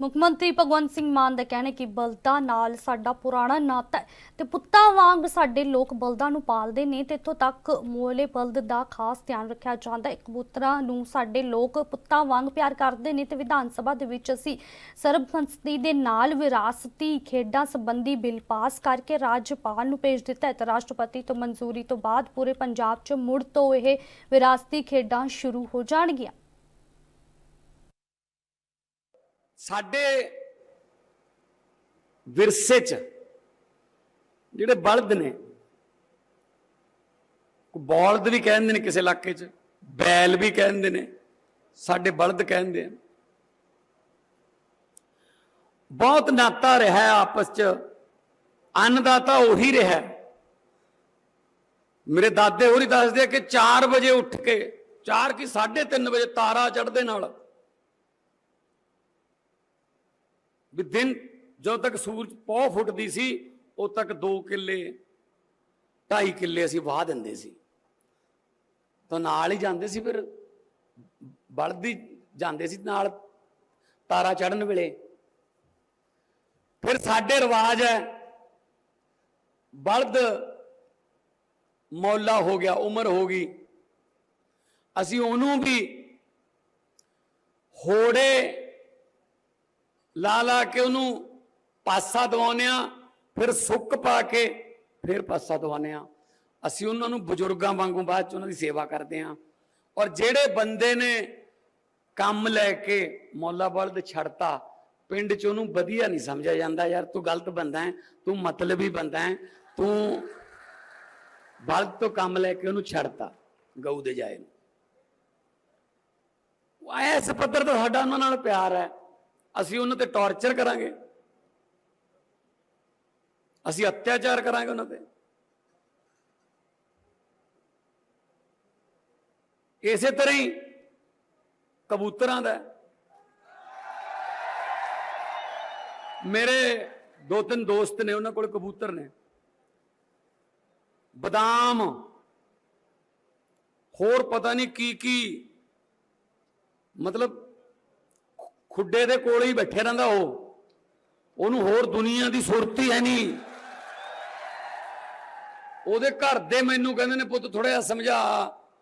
ਮੁੱਖ ਮੰਤਰੀ ਭਗਵੰਤ ਸਿੰਘ ਮਾਨ ਦਾ ਕਹਿਣਾ ਹੈ ਕਿ ਬਲਦਾਂ ਨਾਲ ਸਾਡਾ ਪੁਰਾਣਾ ਨਾਤਾ ਹੈ ਤੇ ਪੁੱਤਾਂ ਵਾਂਗ ਸਾਡੇ ਲੋਕ ਬਲਦਾਂ ਨੂੰ ਪਾਲਦੇ ਨੇ ਤੇ ਇੱਥੋਂ ਤੱਕ ਮੋਲੇ ਬਲਦ ਦਾ ਖਾਸ ਧਿਆਨ ਰੱਖਿਆ ਜਾਂਦਾ ਹੈ। ਕਬੂਤਰਾਂ ਨੂੰ ਸਾਡੇ ਲੋਕ ਪੁੱਤਾਂ ਵਾਂਗ ਪਿਆਰ ਕਰਦੇ ਨੇ ਤੇ ਵਿਧਾਨ ਸਭਾ ਦੇ ਵਿੱਚ ਅਸੀਂ ਸਰਬਸੰਮਤੀ ਦੇ ਨਾਲ ਵਿਰਾਸਤੀ ਖੇਡਾਂ ਸੰਬੰਧੀ ਬਿੱਲ ਪਾਸ ਕਰਕੇ ਰਾਜਪਾਲ ਨੂੰ ਭੇਜ ਦਿੱਤਾ ਹੈ ਤੇ ਰਾਸ਼ਟਰਪਤੀ ਤੋਂ ਮਨਜ਼ੂਰੀ ਤੋਂ ਬਾਅਦ ਪੂਰੇ ਪੰਜਾਬ 'ਚ ਮੁੜ ਤੋਂ ਇਹ ਵਿਰਾਸਤੀ ਖੇਡਾਂ ਸ਼ੁਰੂ ਹੋ ਜਾਣਗੀਆਂ। ਸਾਡੇ ਵਿਰਸੇ ਚ ਜਿਹੜੇ ਬਲਦ ਨੇ ਕੋ ਬੌਲਦ ਵੀ ਕਹਿੰਦੇ ਨੇ ਕਿਸੇ ਇਲਾਕੇ ਚ, ਬੈਲ ਵੀ ਕਹਿੰਦੇ ਨੇ, ਸਾਡੇ ਬਲਦ ਕਹਿੰਦੇ ਆ। ਬਹੁਤ ਨਾਤਾ ਰਿਹਾ ਆਪਸ ਚ, ਅੰਨਦਾਤਾ ਉਹੀ ਰਿਹਾ। ਮੇਰੇ ਦਾਦੇ ਹੋਰੀ ਦੱਸਦੇ ਆ ਕਿ 4 ਵਜੇ ਉੱਠ ਕੇ 4 ਕੀ 3:30 ਵਜੇ ਤਾਰਾ ਚੜ੍ਹਦੇ ਨਾਲ ਵੀ ਦਿਨ ਜਦੋਂ ਤੱਕ ਸੂਰਜ ਪੌ ਫੁੱਟਦੀ ਸੀ, ਉਦੋਂ ਤੱਕ 2 ਕਿੱਲੇ 2.5 ਕਿੱਲੇ ਅਸੀਂ ਵਾਹ ਦਿੰਦੇ ਸੀ। ਤਾਂ ਨਾਲ ਹੀ ਜਾਂਦੇ ਸੀ ਫਿਰ, ਬਲਦੀ ਜਾਂਦੇ ਸੀ ਨਾਲ ਤਾਰਾ ਚੜਨ ਵੇਲੇ। ਫਿਰ ਸਾਡੇ ਰਿਵਾਜ ਹੈ, ਬਲਦ ਮੌਲਾ ਹੋ ਗਿਆ, ਉਮਰ ਹੋ ਗਈ। ਅਸੀਂ ਉਹਨੂੰ ਵੀ ਹੋੜੇ ਲਾ ਲਾ ਕੇ ਉਹਨੂੰ ਪਾਸਾ ਦਵਾਉਂਦੇ ਆ ਫਿਰ ਸੁੱਕ ਪਾ ਕੇ ਫਿਰ ਪਾਸਾ ਦਵਾਉਂਦੇ ਆ ਅਸੀਂ ਉਹਨਾਂ ਨੂੰ ਬਜ਼ੁਰਗਾਂ ਵਾਂਗੂ ਬਾਅਦ ਚ ਉਹਨਾਂ ਦੀ ਸੇਵਾ ਕਰਦੇ ਆ ਔਰ ਜਿਹੜੇ ਬੰਦੇ ਨੇ ਕੰਮ ਲੈ ਕੇ ਮੌਲਾ ਬਲਦ ਛੱਡਤਾ, ਪਿੰਡ ਚ ਉਹਨੂੰ ਵਧੀਆ ਨਹੀਂ ਸਮਝਿਆ ਜਾਂਦਾ, ਯਾਰ ਤੂੰ ਗਲਤ ਬੰਦਾ ਹੈ, ਤੂੰ ਮਤਲਬੀ ਬੰਦਾ ਹੈ, ਤੂੰ ਬਲਦ ਤੋਂ ਕੰਮ ਲੈ ਕੇ ਉਹਨੂੰ ਛੱਡਤਾ, ਗਊ ਦੇ ਜਾਏ ਨੂੰ। ਉਹ ਐਸ ਪੱਧਰ ਤੋਂ ਸਾਡਾ ਉਹਨਾਂ ਨਾਲ ਪਿਆਰ ਹੈ। ਅਸੀਂ ਉਹਨਾਂ ਤੇ ਟੌਰਚਰ ਕਰਾਂਗੇ। ਅਸੀਂ ਅਤਿਆਚਾਰ ਕਰਾਂਗੇ ਉਹਨਾਂ ਤੇ। ਇਸੇ ਤਰ੍ਹਾਂ ਹੀ ਕਬੂਤਰਾਂ ਦਾ। ਮੇਰੇ ਦੋ ਤਿੰਨ ਦੋਸਤ ਨੇ, ਉਹਨਾਂ ਕੋਲ ਕਬੂਤਰ ਨੇ। ਬਦਾਮ, ਹੋਰ ਪਤਾ ਨਹੀਂ ਕੀ ਕੀ ਮਤਲਬ ਖੁੱਡੇ ਦੇ ਕੋਲ ਹੀ ਬੈਠੇ ਰਹਿੰਦਾ ਉਹ। ਉਹਨੂੰ ਹੋਰ ਦੁਨੀਆ ਦੀ ਸੁਰਤੀ ਹੈ ਨਹੀਂ। ਉਹਦੇ ਘਰ ਦੇ ਮੈਨੂੰ ਕਹਿੰਦੇ ਨੇ, ਪੁੱਤ ਥੋੜਾ ਜਿਹਾ ਸਮਝਾ।